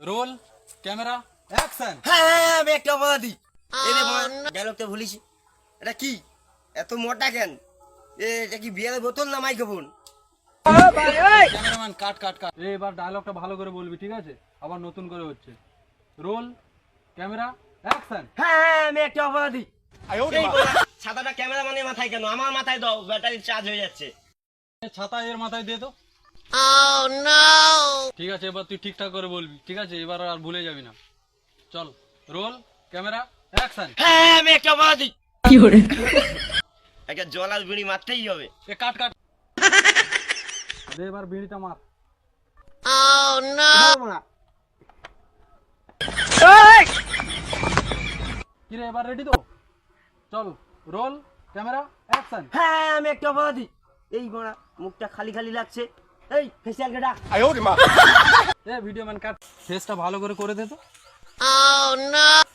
Role camera action. হ্যাঁ হ্যাঁ, হ্যাঁ, আমি একটা অপরাধী। এই রে ডায়লগটা ভুলিস। এটা কি? এত মোটা কেন? এটা কি বিয়ারের বোতল না মাইক্রোফোন? ক্যামেরাম্যান কাট কাট কাট। এবার ডায়লগটা ভালো করে বলবি ঠিক আছে? আবার নতুন করে হচ্ছে। Roll camera action. হ্যাঁ হ্যাঁ, আমি একটা অপরাধী। ছাতাটা ক্যামেরাম্যানের মাথায় কেন? আমার মাথায় দাও ব্যাটারি চার্জ হয়ে যাচ্ছে। ছাতা এর মাথায় দিয়ে তো ঠিক আছে এবার তুই ঠিকঠাক করে বলবি। ঠিক আছে এবার আর ভুলে যাবি না। চল রোল ক্যামেরা অ্যাকশন। হ্যাঁ আমি একটা অপরাধী। একটা জল আর বিড়ি মারতেই হবে। এ কাট কাট। দে এবার বিড়িটা মার। কিরে এবার রেডি তো? চল রোল ক্যামেরা অ্যাকশন। হ্যাঁ আমি একটা অপরাধী। এই গোড়া মুখটা খালি খালি লাগছে। এই ফেসিয়ালকে ডাক এ ভিডিও ম্যান কাট। ফেসটা ভালো করে করে দে তো।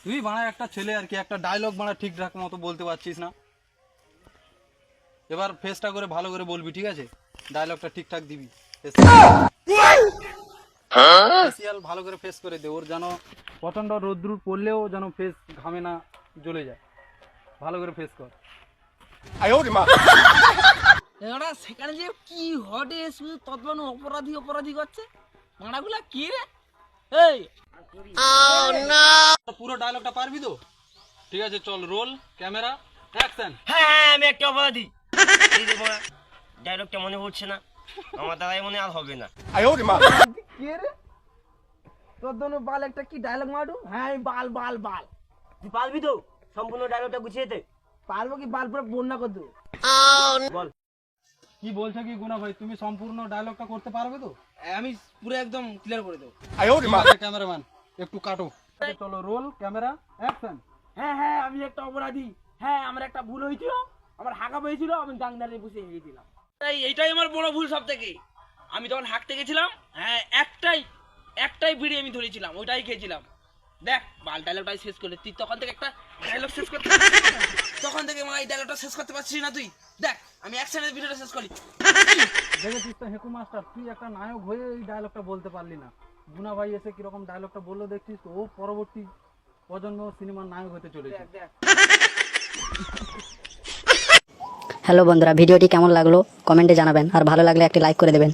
তুই বাড়া একটা ছেলে আর কি একটা ডায়লগ বাড়া ঠিকঠাক মতো বলতে পারছিস না। এবার ফেসটা করে ভালো করে বলবি ঠিক আছে? ডায়লগটা ঠিকঠাক দিবি। ফেসিয়াল ভালো করে ফেস করে দে ওর যেন প্রচণ্ড রোদ্রুর পড়লেও যেন ফেস ঘামে না জ্বলে যায়। ভালো করে ফেস কর। এরা সেখানে যে কি হটে শুধু তদ্বান অপরাধী অপরাধী করছে? কি রে? এই! পুরো ডায়লগটা পারবি তো? ঠিক আছে চল রোল ক্যামেরা অ্যাকশন হ্যাঁ আমি একটা অপরাধী। ডায়লগটা মনে পড়ছে না? আমার দ্বারাই মনে আর হবে না। কে রে? তোর দোনো বাল একটা কি ডায়লগ মারু? হ্যাঁ বাল বাল বাল। তুই পারবি তো? সম্পূর্ণ ডায়লগটা গুছিয়ে দে। পারব কি? বাল পুরো বন্যা করে দেবো। বল। কি বলছো কি গুনা ভাই? তুমি সম্পূর্ণ ডায়লগটা করতে পারবে তো? আমি পুরো একদম ক্লিয়ার করে দেবো। ক্যামেরাম্যান একটু কাটো। চলো রোল ক্যামেরা অ্যাকশন হ্যাঁ হ্যাঁ আমি একটা অপরাধী। হ্যাঁ আমার একটা ভুল হয়েছিল। আমার হাঁকা পেয়েছিল আমি ডাঙ্গারে বসে দিলাম তাই এইটাই আমার বড় ভুল সব থেকে আমি তখন হাঁকতে গেছিলাম হ্যাঁ একটাই একটাই বিড়ি আমি ধরেছিলাম ওইটাই খেয়েছিলাম। দেখ বাল ডায়লগটাই শেষ করলে তুই তখন থেকে একটা ডায়লগ শেষ করতে তখন থেকে মা এই ডায়লগটা শেষ করতে পারছিস না তুই। দেখ আমি এক একসাথে ভিডিওটা শেষ করি। দেখেছিস তো হেকু মাস্টার তুই একটা নায়ক হয়ে এই ডায়লগটা বলতে পারলি না। গুনা ভাই এসে কীরকম ডায়লগটা বলল দেখছিস তো ও পরবর্তী প্রজন্ম সিনেমার নায়ক হতে চলেছে। দেখ হ্যালো বন্ধুরা ভিডিওটি কেমন লাগল? কমেন্টে জানাবেন আর ভালো লাগলে একটি লাইক করে দেবেন।